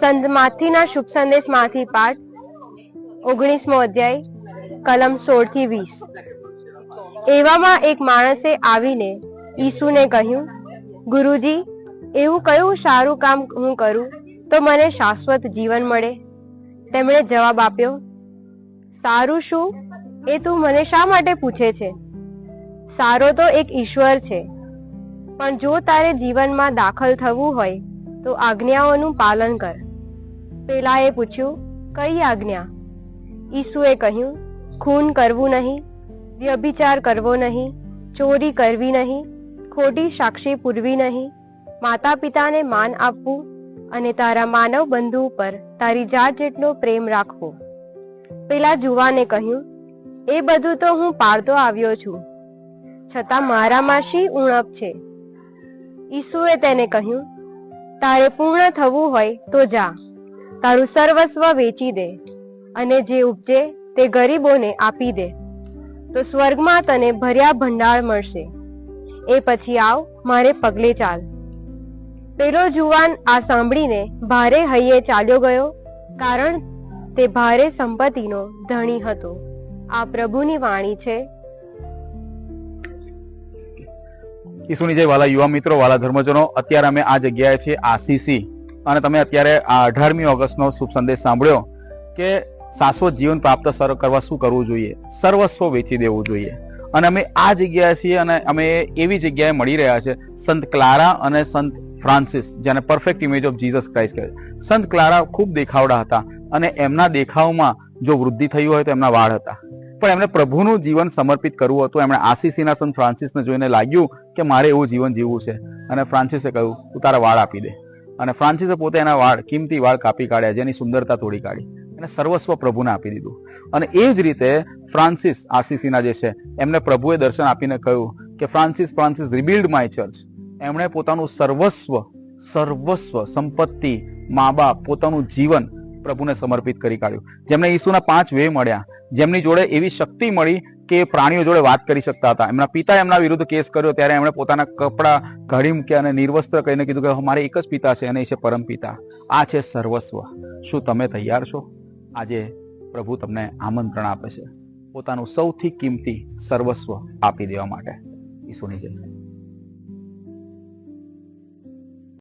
સંત માથીના શુભ સંદેશમાંથી પાઠ, ઓગણીસમો અધ્યાય, કલમ સોળથી વીસ. એવામાં એક માણસે આવીને ઈસુને કહ્યું, ગુરુજી, એવું કયું સારું કામ હું કરું તો મને શાશ્વત જીવન મળે? તેમણે જવાબ આપ્યો, સારું શું? એ તું મને શા માટે પૂછે છે? સારો તો એક ઈશ્વર છે. પણ જો તારે જીવનમાં દાખલ થવું હોય તો આજ્ઞાઓનું પાલન કર. પેલાએ પૂછ્યું, કઈ આજ્ઞા? ઈસુએ કહ્યું, ખૂન કરવું નહીં, વ્યભિચાર કરવો નહીં, ચોરી કરવી નહીં, ખોટી સાક્ષી પૂરવી નહીં માતા પિતાને માન આપવું અને તારા માનવ બંધુ ઉપર તારી જાત જેટલો પ્રેમ રાખવો. પેલા જુવાને કહ્યું, એ બધું તો હું પાળતો આવ્યો છું, છતાં મારામાં શી ઉણપ છે. ઈસુએ તેને કહ્યું તારે પૂર્ણ થવું હોય તો જા. તારું સર્વસ્વ વેચી દે અને જે ઉપજે તે ગરીબોને આપી દે. તો સ્વર્ગમાં તને ભર્યા ભંડાર મળશે. એ પછી આવ, મારે પગલે ચાલ. પેલો જુવાન આ સાંભળીને ભારે હૈયે ચાલ્યો ગયો, કારણ તે ભારે સંપત્તિનો ધણી હતો. આ પ્રભુની વાણી છે ઈસુની જય વાલા યુવા મિત્રો, વાલા ધર્મજનો, અત્યારે અમે આ જગ્યાએ છીએ આસીસી અને તમે અત્યારે આ અઢારમી ઓગસ્ટનો શુભ સંદેશ સાંભળ્યો કે શાશ્વત જીવન પ્રાપ્ત કરવા શું કરવું જોઈએ? સર્વસ્વ વેચી દેવું જોઈએ. અને અમે આ જગ્યાએ છીએ અને અમે એવી જગ્યાએ મળી રહ્યા છે સંત ક્લારા અને સંત ફ્રાન્સિસ, જેને perfect image of Jesus Christ કહે છે. સંત ક્લારા ખૂબ દેખાવડા હતા અને એમના દેખાવમાં જો વૃદ્ધિ થઈ હોય તો એમના વાળ હતા. પણ એમણે પ્રભુનું જીવન સમર્પિત કરવું હતું. એમણે આસીસીના સંત ફ્રાન્સિસને જોઈને લાગ્યું કે મારે એવું જીવન જીવવું છે. અને ફ્રાન્સિસે કહ્યું, તું તારા વાળ આપી દે. અને ફ્રાન્સિસે પોતે એના વાળ, કિંમતી વાળ કાપી કાઢ્યા, જેની સુંદરતા તોડી કાઢી. અને સર્વસ્વ પ્રભુને આપી દીધું. અને એ જ રીતે ફ્રાન્સિસ આસીસીના જે છે, એમને પ્રભુએ દર્શન આપીને કહ્યું કે, Francis Francis rebuild my church એમણે પોતાનું સર્વસ્વ સર્વસ્વ, સંપત્તિ, મા બાપ, પોતાનું જીવન પ્રભુને સમર્પિત કરી કાઢ્યું. જેમને ઈસુના પાંચ વે મળ્યા. જેમની જોડે એવી શક્તિ મળી કે પ્રાણીઓ જોડે વાત કરી શકતા હતા. એમના પિતા એમના વિરુદ્ધ કેસ કર્યો. ત્યારે એમણે પોતાના કપડા ઘડી મૂક્યા અને નિર્વસ્ત્ર કહીને કીધું કે મારે એક જ પિતા છે. અને એ છે પરમ પિતા. આ છે સર્વસ્વ. શું તમે તૈયાર છો? આજે પ્રભુ તમને આમંત્રણ આપે છે. પોતાનું સૌથી કિંમતી સર્વસ્વ આપી દેવા માટે. ઈસુની જય.